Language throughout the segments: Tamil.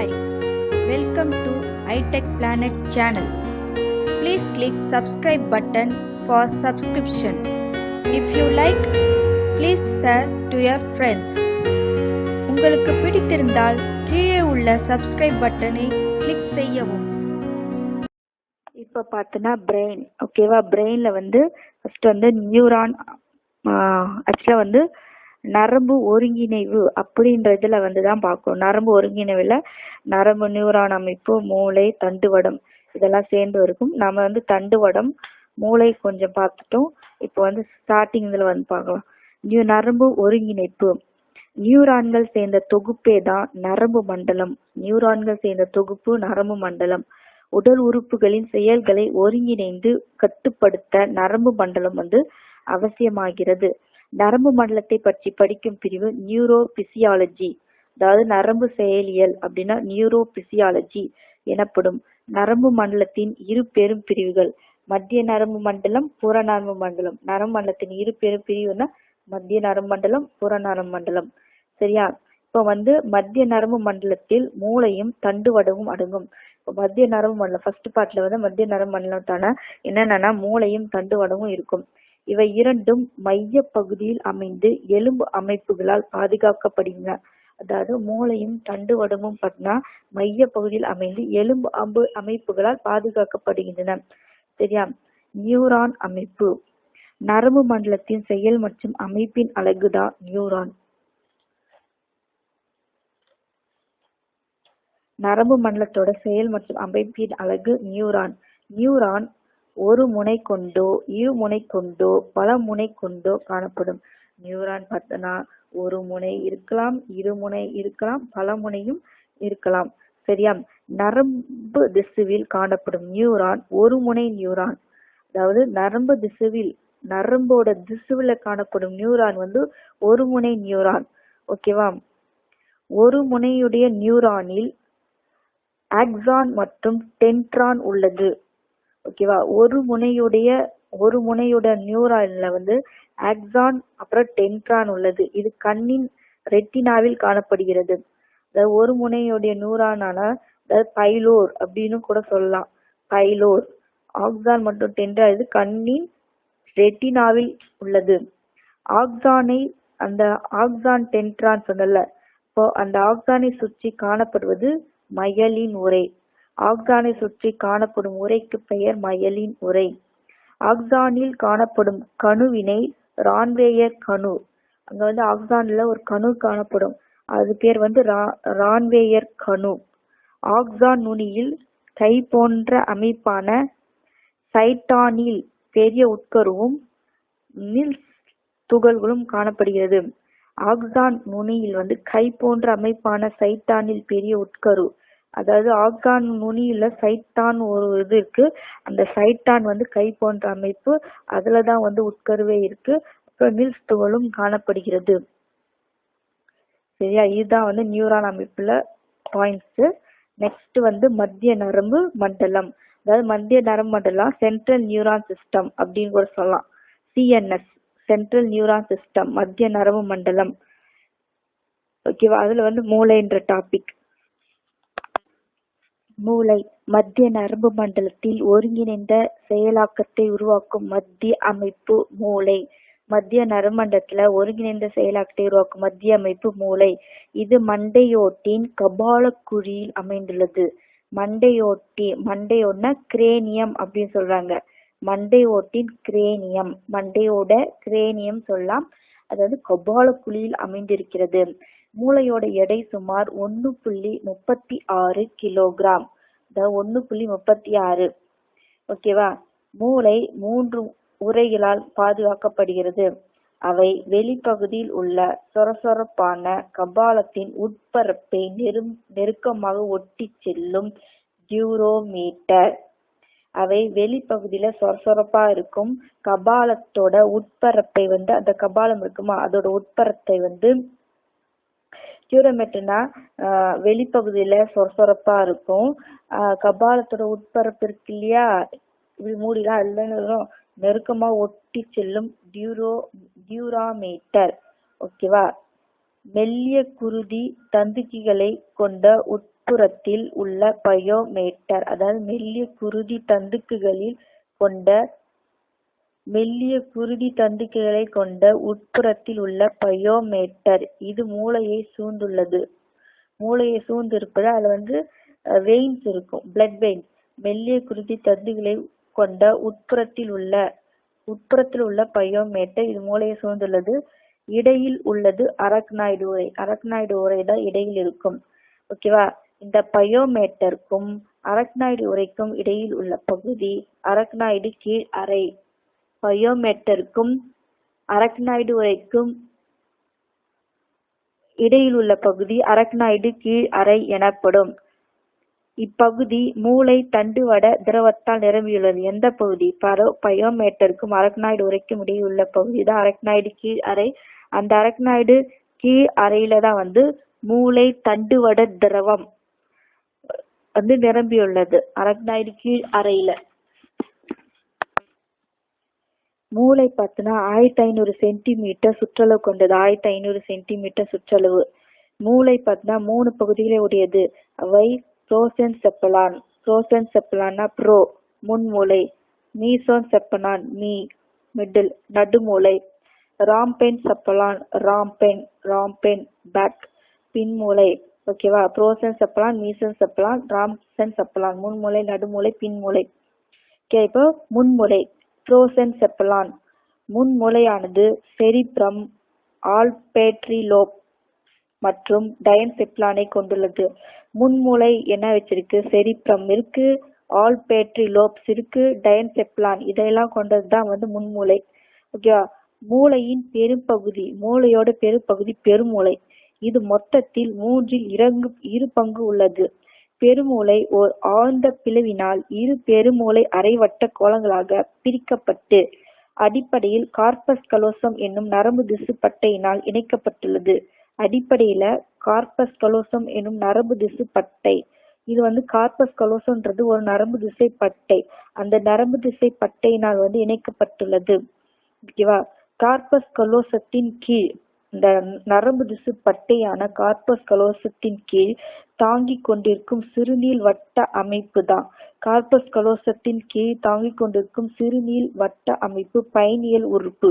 Hi, welcome to iTech Planet channel. Please click subscribe button for subscription. If you like, please share to your friends. உங்களுக்கு பிடித்திருந்தால் கீழே உள்ள subscribe பட்டனை கிளிக் செய்யவும் இப்போ பார்த்தோன்னா பிரெயின் ஓகேவா பிரெயினில் வந்து ஃபர்ஸ்ட் வந்து நியூரான் ஆக்சுவலாக வந்து நரம்பு ஒருங்கிணைவு அப்படின்றதுல வந்து தான் பார்க்கணும். நரம்பு ஒருங்கிணைவில் நரம்பு நியூரான் அமைப்பு மூளை தண்டுவடம் இதெல்லாம் சேர்ந்து இருக்கும். நம்ம வந்து தண்டுவடம் மூளை கொஞ்சம் பார்த்துட்டோம். இப்போ வந்து ஸ்டார்டிங் இதில் வந்து பார்க்கலாம். நியூ நரம்பு ஒருங்கிணைப்பு. நியூரான்கள் சேர்ந்த தொகுப்பே தான் நரம்பு மண்டலம். நியூரான்கள் சேர்ந்த தொகுப்பு நரம்பு மண்டலம். உடல் உறுப்புகளின் செயல்களை ஒருங்கிணைந்து கட்டுப்படுத்த நரம்பு மண்டலம் வந்து அவசியமாகிறது. நரம்பு மண்டலத்தை பற்றி படிக்கும் பிரிவு நியூரோ பிசியாலஜி அதாவது நரம்பு செயலியல் அப்படின்னா நியூரோ பிசியாலஜி எனப்படும். நரம்பு மண்டலத்தின் இரு பெரும் பிரிவுகள். மத்திய நரம்பு மண்டலம் புற நரம்பு மண்டலம். நரம்பு மண்டலத்தின் இரு பெரும் பிரிவுனா மத்திய நரம்பு மண்டலம் புற நரம்பு மண்டலம். சரியா? இப்போ வந்து மத்திய நரம்பு மண்டலத்தில் மூளையும் தண்டுவடமும் அடங்கும். இப்போ மத்திய நரம்பு மண்டலம் ஃபர்ஸ்ட் பார்ட்ல வந்து மத்திய நரம்பு மண்டலத்தான என்னென்னா மூளையும் தண்டுவடமும் இருக்கும். இவை இரண்டும் மைய பகுதியில் அமைந்து எலும்பு அமைப்புகளால் பாதுகாக்கப்படுகின்றன. அதாவது மூளையும் தண்டுவடமும் பார்த்தீங்கன்னா மைய பகுதியில் அமைந்து எலும்பு அம்பு அமைப்புகளால் பாதுகாக்கப்படுகின்றன. சரியா? நியூரான் அமைப்பு. நரம்பு மண்டலத்தின் செயல் மற்றும் அமைப்பின் அழகுதான் நியூரான். நரம்பு மண்டலத்தோட செயல் மற்றும் அமைப்பின் அழகு நியூரான். நியூரான் ஒரு முனை கொண்டோ இரு முனை கொண்டோ பல முனை கொண்டோ காணப்படும். நியூரான் பார்த்தனா ஒரு முனை இருக்கலாம் இரு முனை இருக்கலாம் பல முனையும் இருக்கலாம். சரியா? நரம்பு திசுவில் காணப்படும் நியூரான் ஒரு முனை நியூரான். அதாவது நரம்பு திசுவில் நரம்போட திசுவில் காணப்படும் நியூரான் வந்து ஒரு முனை நியூரான். ஓகேவா ஒரு முனையுடைய நியூரானில் ஆக்சான் மற்றும் டென்ட்ரான் உள்ளது. ஓகேவா ஒரு முனையுடைய ஒரு முனையுடைய நியூரான்ல வந்து ஆக்சான் அப்புறம் டென்ட்ரான் உள்ளது. இது கண்ணின் ரெட்டினாவில் காணப்படுகிறது. அதாவது ஒரு முனையுடைய நியூரானான பைலோர் அப்படின்னு கூட சொல்லலாம். பைலோர் ஆக்சான் மற்றும் டென்ட்ரா இது கண்ணின் ரெட்டினாவில் உள்ளது. ஆக்சானை அந்த ஆக்சான் டென்ட்ரான் சொன்னல இப்போ அந்த ஆக்சானை சுற்றி காணப்படுவது மயலின் உரை ஆக்சானை சுற்றி காணப்படும் உரைக்கு பெயர் மயலின் உரை. ஆக்சானில் காணப்படும் கணுவினை ரான்வேயர் கணு. அங்க வந்து ஆக்சான்ல ஒரு கணு காணப்படும். அது பேர் வந்து ரான்வேயர் கணு. ஆக்சான் நுனியில் கை போன்ற அமைப்பான சைட்டானில் பெரிய உட்கருவும் மில்ஸ் துகள்களும் காணப்படுகிறது. ஆக்சான் நுனியில் வந்து கை போன்ற அமைப்பான சைட்டானில் பெரிய உட்கரு. அதாவது ஆக்சான் நுனியில சைட்டான் ஒரு இது இருக்கு. அந்த சைட்டான் வந்து கை போன்ற அமைப்பு. அதுலதான் வந்து உட்கருவே இருக்கு. அப்புறம் மில்ஸ் துகளும் காணப்படுகிறது. சரியா? இதுதான் வந்து நியூரான் அமைப்புல பாயிண்ட்ஸ் நெக்ஸ்ட் வந்து மத்திய நரம்பு மண்டலம். அதாவது மத்திய நரம்பு மண்டலம் சென்ட்ரல் நியூரான் சிஸ்டம் அப்படின்னு கூட சொல்லலாம். சிஎன்எஸ் சென்ட்ரல் நியூரான் சிஸ்டம் மத்திய நரம்பு மண்டலம். ஓகேவா அதுல வந்து மூளைன்ற டாபிக் மூளை மத்திய நரம்பு மண்டலத்தில் ஒருங்கிணைந்த செயலாக்கத்தை உருவாக்கும் மத்திய அமைப்பு மூளை. மத்திய நரம்பண்டத்துல ஒருங்கிணைந்த செயலாக்கத்தை உருவாக்கும் மத்திய அமைப்பு மூளை. இது மண்டையோட்டின் கபால குழியில் அமைந்துள்ளது. மண்டையோட்டி மண்டையோட்னா கிரேனியம் அப்படின்னு சொல்றாங்க. மண்டை ஓட்டின் கிரேனியம். மண்டையோட கிரேனியம் சொல்லலாம் அதாவது கபால குழியில் அமைந்திருக்கிறது. மூளையோட எடை சுமார் ஒன்னு புள்ளி முப்பத்தி ஆறு கிலோகிராம். அதாவது ஒன்னு புள்ளி முப்பத்தி ஆறு. ஓகேவா மூளை மூன்று உரைகளால் பாதுகாக்கப்படுகிறது. அவை வெளிப்பகுதியில் உள்ள சொரசொரப்பான கபாலத்தின் உட்பரப்பை நெரு நெருக்கமாக ஒட்டி செல்லும் டியூரோமீட்டர். அவை வெளிப்பகுதியில சொரசொரப்பா இருக்கும். கபாலத்தோட உட்பரப்பை வந்து அந்த கபாலம் இருக்குமா? அதோட உட்பரத்தை வந்து டியூரோமீட்டர்னா வெளிப்பகுதியில சொரசொரப்பா இருக்கும். கபாலத்தோட உட்பரப்பு இருக்கு இல்லையா? இப்படி மூடிலாம் அதுல நெருக்கமா ஒட்டி செல்லும் டியூரோ டியூராமீட்டர். ஓகேவா? மெல்லிய குருதி தந்துக்கிகளை கொண்ட உட்புறத்தில் உள்ள பயோமேட்டர். அதாவது மெல்லிய குருதி தந்துக்குகளில் கொண்ட மெல்லிய குருதி தந்துக்குகளை கொண்ட உட்புறத்தில் உள்ள பயோமேட்டர். இது மூளையை சூழ்ந்துள்ளது. மூளையை சூழ்ந்திருப்பது அதுல வந்து வெயின்ஸ் இருக்கும் பிளட் வெயின்ஸ் மெல்லிய குருதி தந்துகளை கொண்ட உட்புறத்தில் உள்ள உட்புறத்தில் உள்ள பயோமேட்டர் இது மூளையை சூழ்ந்துள்ளது. இடையில் உள்ளது அரக்னாய்டு உரை அரக்னாய்டு உரை தான் இடையில் இருக்கும். ஓகேவா இந்த பயோமேட்டருக்கும் அரக்னாய்டு உரைக்கும் இடையில் உள்ள பகுதி அரக்னாய்டு கீழ் அறை. பயோமேட்டருக்கும் அரக்னாய்டு உரைக்கும் இடையில் உள்ள பகுதி அரக்னாய்டு கீழ் அறை எனப்படும். இப்பகுதி மூளை தண்டுவட திரவத்தால் நிரம்பியுள்ளது. எந்த பகுதி? பரோ பயோமேட்டருக்கும் அரக்னாய்டு உரைக்கும் இடையே உள்ள பகுதி தான் அரக்னாய்டு கீழ் அறை. அந்த அரக்னாய்டு கீழ் அறையில தான் வந்து மூளை தண்டுவட திரவம் வந்து நிரம்பியுள்ளது. அரக்னாய்டு கீழ் அறையில. மூளை பார்த்தோன்னா ஆயிரத்தி ஐநூறு சென்டிமீட்டர் சுற்றளவு கொண்டது. ஆயிரத்தி ஐநூறு சென்டிமீட்டர் சுற்றளவு. மூளை பார்த்தோன்னா மூணு பகுதிகளை உடையது. அவை புரோசன் செப்பலான். புரோசன் செப்பலான்னா ப்ரோ முன்மூளை. மீசோன் செப்பலான் மீ மிடில் நடுமூளை. ராம்பென் செப்பலான் ராம்பென் ராம்பென் பேக் பின்மூளை. ஓகேவா? புரோசன் செப்பலான் மீசன் செப்பலான் ராம்சன் செப்பலான். முன்மூளை நடுமூளை பின்மூளை. ஓகே இப்போ முன்மூளை. புரோசன் செப்பலான் முன்மூளையானது செரிப்ரம் ஆல்பேட்ரிலோப் மற்றும் டயன்செப்லானை கொண்டுள்ளது. முன்மூளை என்ன வச்சிருக்கு? செரிப்ரம் இருக்கு ஆல்பேட்ரிலோப்ஸ் இருக்கு டயன்செப்லான் இதையெல்லாம் கொண்டது தான் வந்து முன்மூளை. ஓகேவா? மூளையின் பெரும்பகுதி மூளையோட பெரும்பகுதி பெருமூளை. இது மொத்தத்தில் மூன்றில் இறங்கு இரு பங்கு உள்ளது. பெருமூளை ஓர் ஆழ்ந்த பிளவினால் இரு பெருமூளை அரைவட்ட கோளங்களாக பிரிக்கப்பட்டு அடிப்படையில் கார்பஸ் கலோசம் என்னும் நரம்பு திசு பட்டையினால் இணைக்கப்பட்டுள்ளது. அடிப்படையில கார்பஸ் கலோசம் என்னும் நரம்பு திசு பட்டை. இது வந்து கார்பஸ் கலோசம்ன்றது ஒரு நரம்பு திசை பட்டை. அந்த நரம்பு திசை பட்டையினால் வந்து இணைக்கப்பட்டுள்ளது. ஓகேவா? கார்பஸ் கலோசத்தின் கீழ் இந்த நரம்பு திசு பட்டையான கார்பஸ் கலோசத்தின் கீழ் தாங்கிக் கொண்டிருக்கும் சிறுநீள் வட்ட அமைப்பு தான். கார்பஸ் கலோசத்தின் கீழ் தாங்கிக் கொண்டிருக்கும் சிறுநீள் வட்ட அமைப்பு பயனியல் உறுப்பு.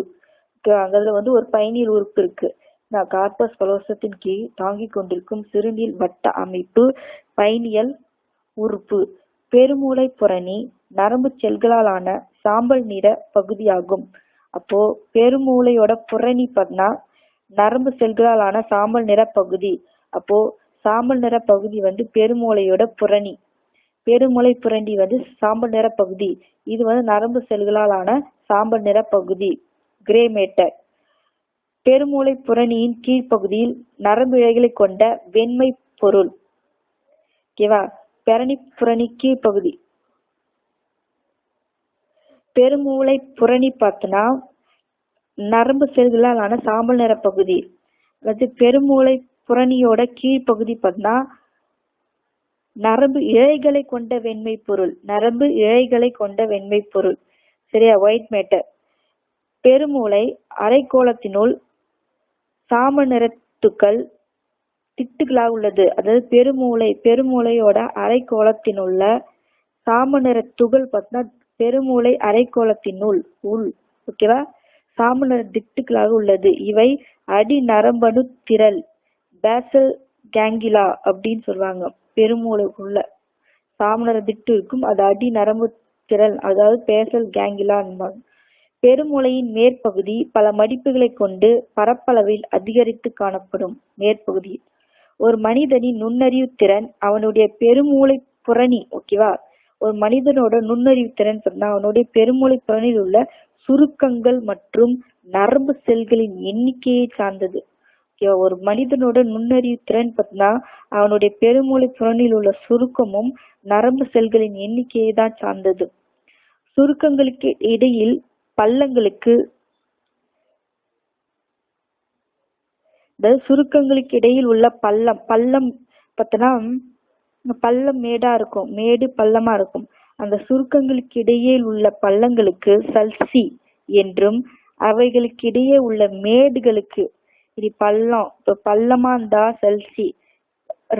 அதுல வந்து ஒரு பயனியல் உறுப்பு இருக்கு. நான் கார்பஸ் கலோசத்தின் கீழ் தாங்கிக் கொண்டிருக்கும் சிறுநீள் வட்ட அமைப்பு பயனியல் உறுப்பு. பெருமூளை புறணி நரம்பு செல்களாலான சாம்பல் நிற பகுதியாகும். அப்போ பெருமூளையோட புறணி பார்த்தா நரம்பு செல்களாலான சாம்பல் நிற பகுதி. அப்போ சாம்பல் நிற பகுதி வந்து பெருமூளையோட புரணி பெருமுளை புரண்டி வந்து சாம்பல் நிற பகுதி. இது வந்து நரம்பு செல்களாலான சாம்பல் நிற பகுதி. கிரே மேட்டர் பெருமூளை புரணியின் கீழ்ப்பகுதியில் நரம்பு இழைகளை கொண்ட வெண்மை பொருள். ஓகேவா பெரணி புரணி கீழ்ப்பகுதி. பெருமூளை புரணி பார்த்தோன்னா நரம்பு செல்களாலான சாம்பல் நிற பகுதி அதாவது பெருமூளை புரணியோட கீழ்ப்பகுதி பார்த்தா நரம்பு இழைகளை கொண்ட வெண்மை பொருள் நரம்பு இழைகளை கொண்ட வெண்மை பொருள். சரியா? ஒயிட் மேட்டர் பெருமூளை அரைக்கோளத்தினுள் சாம நிறத்துக்கள் திட்டுகளாக உள்ளது. அதாவது பெருமூளை பெருமூளையோட அரைக்கோளத்தினுள்ள சாம நிற துகள் பார்த்தா பெருமூளை அரைக்கோளத்தினுள் உள். ஓகேவா சாம திட்டுக்களாக திட்டுகளாக உள்ளது. இவை அடி நரம்பணு திரள் பேசல் கேங்கிலா அப்படின்னு சொல்லுவாங்க. பெருமூளைக்குள்ள சாம திட்டு இருக்கும். அது அடி நரம்பு திரள் அதாவது பேசல் கேங்கிலா பெருமூளையின் மேற்பகுதி பல மடிப்புகளை கொண்டு பரப்பளவில் அதிகரித்து காணப்படும் மேற்பகுதி. ஒரு மனிதனின் நுண்ணறிவு திறன் அவனுடைய பெருமூளை புறணி ஓகேவா ஒரு மனிதனோட நுண்ணறிவு திறன் சொன்னா அவனுடைய பெருமூளை புறணியில் உள்ள சுருக்கங்கள் மற்றும் நரம்பு செல்களின் எண்ணிக்கையை சார்ந்தது. ஓகேவா ஒரு மனிதனோட நுண்ணறிவு திறன் பார்த்தீங்கன்னா அவனுடைய பெருமூளை புறணியில் உள்ள சுருக்கமும் நரம்பு செல்களின் எண்ணிக்கையை தான் சார்ந்தது. சுருக்கங்களுக்கு இடையில் பள்ளங்களுக்கு அதாவது சுருக்கங்களுக்கு இடையில் உள்ள பள்ளம் பள்ளம் பார்த்தோன்னா பள்ளம் மேடா இருக்கும் மேடு பள்ளமா இருக்கும். அந்த சுருக்கங்களுக்கு இடையே உள்ள பள்ளங்களுக்கு சல்சி என்றும் அவைகளுக்கு இடையே உள்ள மேடுகளுக்கு இது பள்ளம் இப்போ பள்ளமா இருந்தா சல்சி.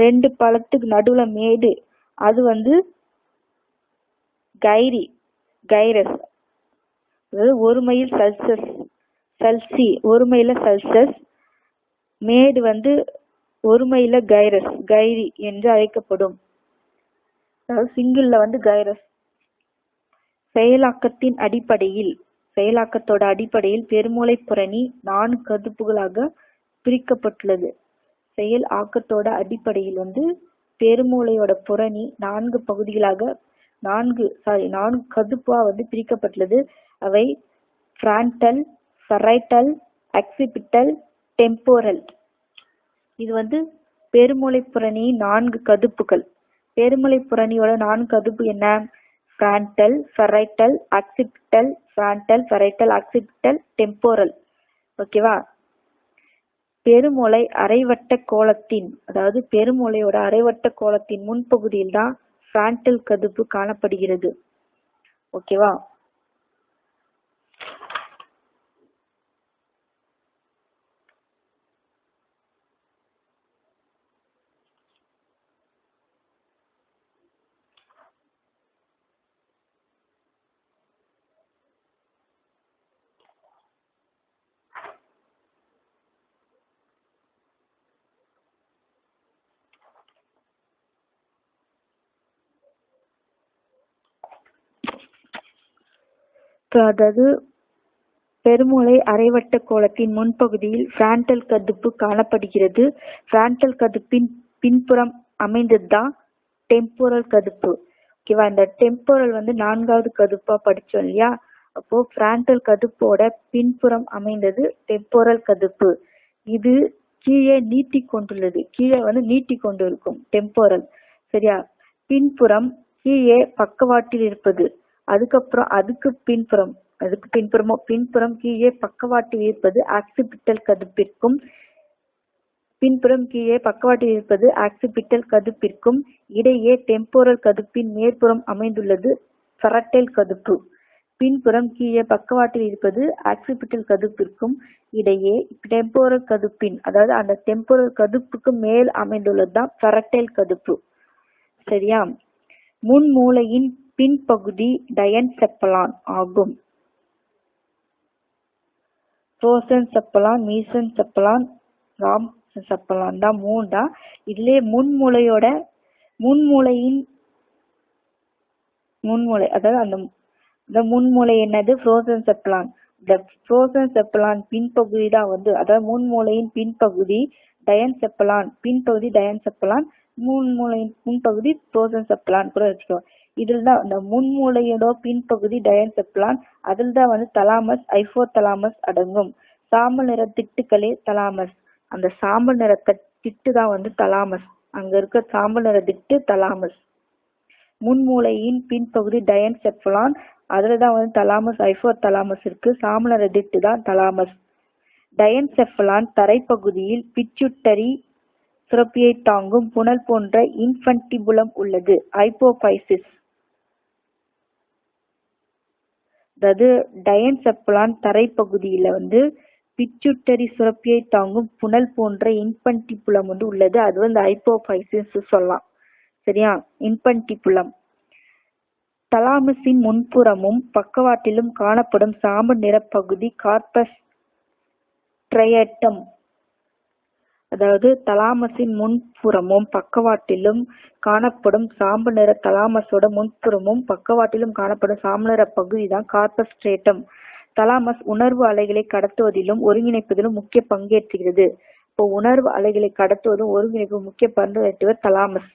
ரெண்டு பழத்துக்கு நடுவுல மேடு அது வந்து கைரி கைரஸ். அதாவது ஒரு மைல் சல்சஸ் சல்சி ஒரு மைல சல்சஸ் மேடு வந்து ஒரு மைல கைரஸ் கைரி என்று அழைக்கப்படும். அதாவது சிங்கிள்ல வந்து கைரஸ். செயலாக்கத்தின் அடிப்படையில் செயலாக்கத்தோட அடிப்படையில் பெருமூளை புரணி நான்கு கதுப்புகளாக பிரிக்கப்பட்டுள்ளது. செயல் ஆக்கத்தோட அடிப்படையில் வந்து பெருமூளையோட புரணி நான்கு பகுதிகளாக நான்கு சாரி நான்கு கதுப்பா வந்து பிரிக்கப்பட்டுள்ளது. அவை பிராண்டல் சரைட்டல் அக்சிபிட்டல் டெம்போரல் இது வந்து பெருமூளை புரணியின் நான்கு கதுப்புகள் பெருமலை புரணியோட நான்கு கதுப்பு என்ன? Frontal parietal occipital frontal parietal occipital temporal ஓகேவா பெருமூளை அரைவட்ட கோளத்தின் அதாவது பெருமூளையோட அரைவட்ட கோளத்தின் முன்பகுதியில் தான் பிராண்டல் கதுப்பு காணப்படுகிறது. ஓகேவா இப்போ அதாவது பெருமூளை அரைவட்ட கோளத்தின் முன்பகுதியில் பிராண்டல் கதுப்பு காணப்படுகிறது. பிராண்டல் கதுப்பின் பின்புறம் அமைந்ததுதான் டெம்போரல் கதுப்பு. ஓகேவா இந்த டெம்போரல் வந்து நான்காவது கதுப்பா படிச்சோம் இல்லையா? அப்போ பிராண்டல் கதுப்போட பின்புறம் அமைந்தது டெம்போரல் கதுப்பு. இது கீழே நீட்டி கொண்டுள்ளது. கீழே வந்து நீட்டி கொண்டு இருக்கும் டெம்போரல் சரியா? பின்புறம் கீழே பக்கவாட்டில் இருப்பது. அதுக்கப்புறம் அதுக்கு பின்புறம் அதுக்கு பின்புறமோ பின்புறம் கீழே பக்கவாட்டில் இருப்பது ஆக்சிபிட்டல் கதுப்பிற்கும் பின்புறம் கீழே பக்கவாட்டில் இருப்பது ஆக்சிபிட்டல் கதுப்பிற்கும் இடையே டெம்போரல் கதுப்பின் மேற்புறம் அமைந்துள்ளது ஃபரட்டைல் கதுப்பு பின்புறம் கீழே பக்கவாட்டில் இருப்பது ஆக்சிபிட்டல் கதுப்பிற்கும் இடையே டெம்போரல் கதுப்பின் அதாவது அந்த டெம்போரல் கதுப்புக்கு மேல் அமைந்துள்ளது தான் ஃபரட்டைல் கதுப்பு சரியா? முன் மூளையின் பின்பகுதி டயன் செப்பலான் ஆகும். ரோசன் செப்பலான் மீசன் செப்பலான் ராம் செப்பலான் தான் மூண்டா இதுலயே முன்மூளையோட முன்மூளையின் முன்மூளை அதாவது அந்த இந்த முன்மூளை என்னது? ஃப்ரோசன் செப்பலான் இந்த ஃப்ரோசன் செப்பலான் பின்பகுதி தான் வந்து அதாவது முன்மூளையின் பின்பகுதி டயன் செப்பலான் பின்பகுதி டயன் செப்பலான் முன்மூளையின் முன்பகுதி ஃப்ரோசன் செப்பலான் கூட வச்சுக்கோ. இதில் தான் இந்த முன்மூளையோட பின்பகுதி டயன்செப்லான் அதில் தான் வந்து தலாமஸ் ஐஃபோ தலாமஸ் அடங்கும். சாம்பல் நிற திட்டுக்களே தலாமஸ் அந்த சாம்பல் நிற திட்டு தான் வந்து தலாமஸ் அங்க இருக்க சாம்பல் நிற திட்டு தலாமஸ் முன்மூளையின் பின்பகுதி டயன்செப்லான் அதுல தான் வந்து தலாமஸ் ஐஃபோ தலாமஸ் இருக்கு. சாம்பல் நிற திட்டு தான் தலாமஸ் டயன்செஃபலான் தரைப்பகுதியில் பிச்சுட்டரி சுரப்பியை தாங்கும் புனல் போன்ற இன்ஃபன்டிபுலம் உள்ளது. ஐப்போபைசிஸ் அதாவது டயன் செப்பலான் தரைப்பகுதியில் வந்து பிச்சுட்டரி சுரப்பியை தாங்கும் புனல் போன்ற இன்பன்டிபுலம் வந்து உள்ளது. அது வந்து ஐப்போபைசிஸ் சொல்லலாம். சரியா? இன்பன்டிபுலம் தலாமஸின் முன்புறமும் பக்கவாட்டிலும் காணப்படும் சாம்பல் நிற பகுதி கார்பஸ் ட்ரையட்டம் அதாவது தலாமஸின் முன்புறமும் பக்கவாட்டிலும் காணப்படும் சாம்பல் நிற தலாமஸோட முன்புறமும் பக்கவாட்டிலும் காணப்படும் சாம்பு நிற பகுதி தான் கார்பஸ்ட்ரேட்டம் தலாமஸ் உணர்வு அலைகளை கடத்துவதிலும் ஒருங்கிணைப்பதிலும் முக்கிய பங்கேற்றுகிறது. இப்போ உணர்வு அலைகளை கடத்துவதும் ஒருங்கிணைப்பு முக்கிய பங்கேற்றவர் தலாமஸ்.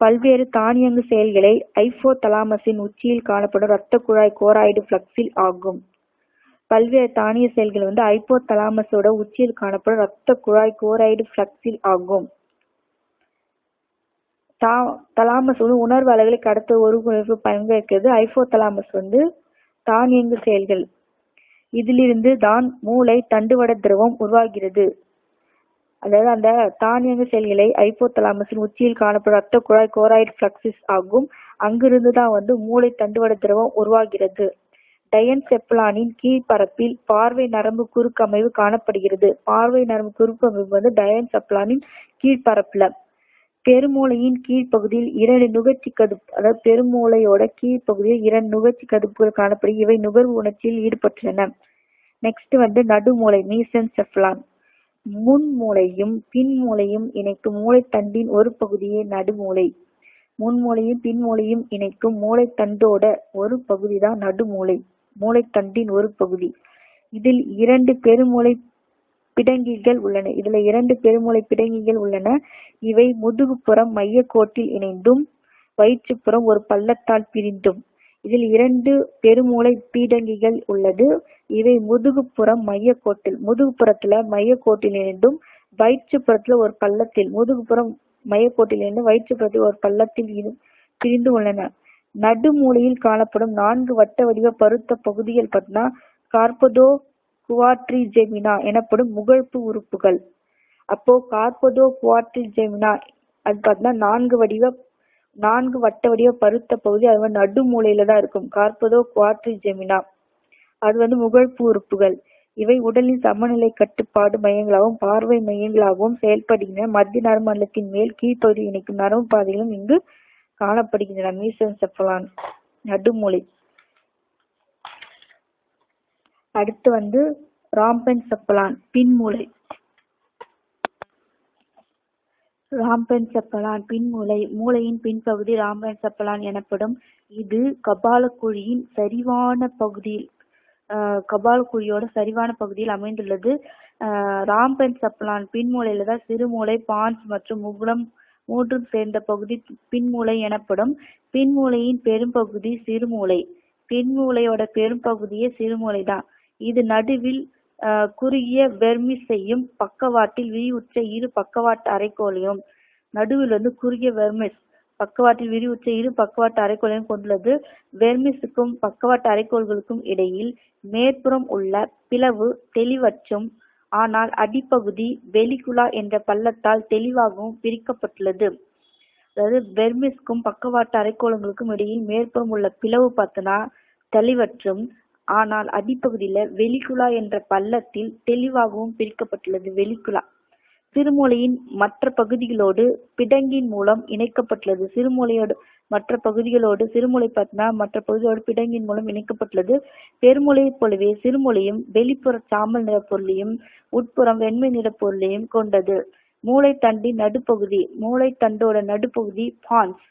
பல்வேறு தானியங்கு செயல்களை ஐஃபோ தலாமஸின் உச்சியில் காணப்படும் இரத்த குழாய் கோராய்டு பிளக்ஸில் ஆகும். பல்வேறு தானிய செயல்கள் வந்து ஐப்போ தலாமஸோட உச்சியில் காணப்படும் இரத்த குழாய் கோரைடு பிளக்ஸில் ஆகும். தலாமஸ் வந்து உணர்வு அளவில் கடத்த ஒருங்கிணைப்பு பங்கேற்கிறது ஐஃபோ தலாமஸ் வந்து தானியங்கு செயல்கள். இதிலிருந்து தான் மூளை தண்டுவட திரவம் உருவாகிறது. அதாவது அந்த தானியங்கு செயல்களை ஐப்போதலாமஸின் உச்சியில் காணப்படும் ரத்த குழாய் கோராய்டு பிளக்சிஸ் ஆகும். அங்கிருந்து தான் வந்து மூளை தண்டுவட திரவம் உருவாகிறது. டயன் செப்பலானின் கீழ்ப்பரப்பில் பார்வை நரம்பு குறுக்கமைவு காணப்படுகிறது. பார்வை நரம்பு குறுக்கமைவு வந்து டயன் செப்பலானின் கீழ்ப்பரப்புல. பெருமூளையின் கீழ்ப்பகுதியில் இரண்டு நுகர்ச்சி கதுப்பு அதாவது பெருமூளையோட கீழ்ப்பகுதியில் இரண்டு நுகர்ச்சி கதுப்புகள் காணப்படும். இவை நுகர்வு உணர்ச்சியில் ஈடுபட்டுள்ளன. நெக்ஸ்ட் வந்து நடுமூளை மூலையும் பின் மூலையும் இணைக்கும் மூளைத்தண்டின் ஒரு பகுதியே நடுமூளை. முன்மூளையும் பின்மூளையும் இணைக்கும் மூளைத்தண்டோட ஒரு பகுதி தான் நடுமூளை. மூளைத்தண்டின் ஒரு பகுதி. இதில் இரண்டு பெருமூளை பிடங்கிகள் உள்ளன. இதுல இரண்டு பெருமூளை பிடங்கிகள் உள்ளன. இவை முதுகுப்புறம் மையக்கோட்டில் இணைந்தும் வயிற்றுப்புறம் ஒரு பள்ளத்தால் பிரிந்தும். இதில் இரண்டு பெருமூளை பீடங்கிகள் உள்ளது. இவை முதுகுப்புறம் மையக்கோட்டில் முதுகுப்புறத்துல மையக்கோட்டில் இணைந்தும் வயிற்றுப்புறத்துல ஒரு பள்ளத்தில் முதுகுப்புறம் மையக்கோட்டில் இருந்து வயிற்றுப்புறத்தில் ஒரு பள்ளத்தில் பிரிந்து உள்ளன. நடுமூலையில் காணப்படும் நான்கு வட்ட வடிவ பருத்த பகுதிகள் பார்த்தீங்கன்னா கார்பதோ குவாட்ரிஜெமினா எனப்படும் முகழ்ப்பு உறுப்புகள். அப்போ கார்பதோ குவாட்ரிஜெமினா அது பார்த்தீங்கன்னா நான்கு வடிவ நான்கு வட்ட வடிவ பருத்த பகுதி அது வந்து நடுமூலையில தான் இருக்கும். கார்பதோ குவாட்ரிஜெமினா. அது வந்து முகழ்ப்பு உறுப்புகள். இவை உடலின் சமநிலை கட்டுப்பாடு மையங்களாகவும் பார்வை மையங்களாகவும் செயல்படுகின்றன. மத்திய நரமண்டலத்தின் மேல் கீழ்ப்பகுதி இணைக்கும் நரம்பு பாதைகளும் இங்கு காணப்படுகின்றன. மீசன்செஃபலான் நடுமொழி. அடுத்து வந்து ராம்பன் செப்பலான் பின்மூளை ராம்பன் செப்பலான் பின்மூளை மூளையின் பின்பகுதி ராம்பன் செப்பலான் எனப்படும். இது கபாலக்குழியின் சரிவான பகுதியில் ஆஹ் கபாலக்குழியோட சரிவான பகுதியில் அமைந்துள்ளது. ஆஹ் ராம்பன் செப்பலான் பின்மூளையில தான் சிறுமூளை பான்ஸ் மற்றும் முகுளம் மூன்றும் சேர்ந்த பகுதி பின்மூளை எனப்படும். பின்மூளையின் பெரும்பகுதி சிறுமூளை. பின்மூளையோட பெரும்பகுதியே சிறுமூளை தான் இது நடுவில் குறுகிய வெர்மிஸையும் பக்கவாட்டில் விரிவுற்ற இரு பக்கவாட்டு அரைக்கோளையும் நடுவில் வந்து குறுகிய வெர்மிஸ் பக்கவாட்டில் விரிவுற்ற இரு பக்கவாட்டு அரைக்கோளையும் கொண்டுள்ளது. வெர்மிஸுக்கும் பக்கவாட்டு அரைக்கோள்களுக்கும் இடையில் மேற்புறம் உள்ள பிளவு தெளிவற்றும் ஆனால் அடிப்பகுதி வெலிகுலா என்ற பள்ளத்தால் தெளிவாகவும் பிரிக்கப்பட்டுள்ளது. அதாவது பெர்மிஸ்க்கும் பக்கவாட்டு அரைக்கோளங்களுக்கும் இடையில் மேற்புறம் உள்ள பிளவு பார்த்தனா தெளிவற்றும் ஆனால் அடிப்பகுதியில வெலிகுலா என்ற பள்ளத்தில் தெளிவாகவும் பிரிக்கப்பட்டுள்ளது வெலிகுலா. சிறுமூளையின் மற்ற பகுதிகளோடு பிடங்கின் மூலம் இணைக்கப்பட்டுள்ளது. சிறுமூளையோடு மற்ற பகுதிகளோடு சிறுமூளை பார்த்தனா மற்ற பகுதியோடு பிடங்கின் மூலம் இணைக்கப்பட்டுள்ளது. பெருமூளையைப் போலவே சிறுமூளையும் வெளிப்புற சாம்பல் நிற பொருளையும் உட்புறம் வெண்மை நிற பொருளையும் கொண்டது. மூளைத்தண்டின் நடுப்பகுதி மூளைத்தண்டோட நடுப்பகுதி பான்ஸ்.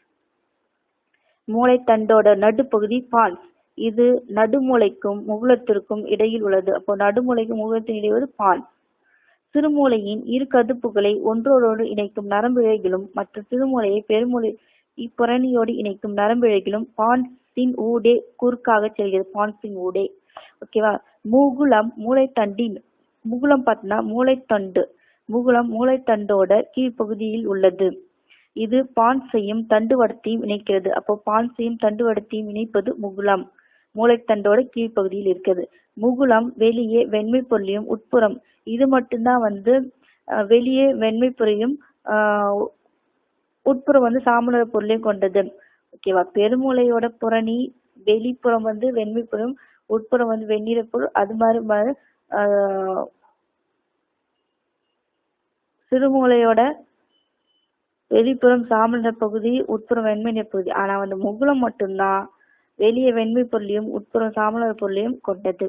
மூளைத்தண்டோட நடுப்பகுதி பான்ஸ். இது நடுமூளைக்கும் முகுளத்திற்கும் இடையில் உள்ளது. அப்போ நடுமூளைக்கும் முகுளத்தின் இடையே பான்ஸ். சிறுமூளையின் இரு கதுப்புகளை ஒன்றோடொன்று இணைக்கும் நரம்பு இழைகளும் மற்ற சிறுமூளையை பெருமூளை இப்புறணியோடு இணைக்கும் நரம்பிழைகளும் பான்சின் ஊடே குறுக்காக செல்கிறது. பான்சின் ஊடே. ஓகேவா முகுளம் மூளைத்தண்டின் முகுளம் பார்த்தீங்கன்னா மூளைத்தண்டு. முகுளம் மூளைத்தண்டோட கீழ்ப்பகுதியில் உள்ளது. இது பான்சையும் தண்டுவடத்தையும் இணைக்கிறது. அப்போ பான்சையும் தண்டுவடத்தையும் இணைப்பது முகுளம். மூளைத்தண்டோட கீழ்ப்பகுதியில் இருக்கிறது. முகுளம் வெளியே வெண்மை பொருளையும் உட்புறம். இது மட்டும்தான் வந்து வெளியே வெண்மை பொருளையும் ஆஹ், உட்புறம் வந்து சாமநிற பொருளையும் கொண்டது. ஓகேவா? பெருமூளையோட புறணி வெளிப்புறம் வந்து வெண்மைப்புறம் உட்புறம் வந்து வெண்ணிற பொருள் அது மாதிரி மாதிரி சிறுமூளையோட வெளிப்புறம் சாம்பல் பகுதி உட்புறம் வெண்மை பகுதி. ஆனா வந்து முகுளம் மட்டும்தான். வெளியே வெண்மை பொருளையும் உட்புறம் சாம்பல் பொருளையும் கொண்டது.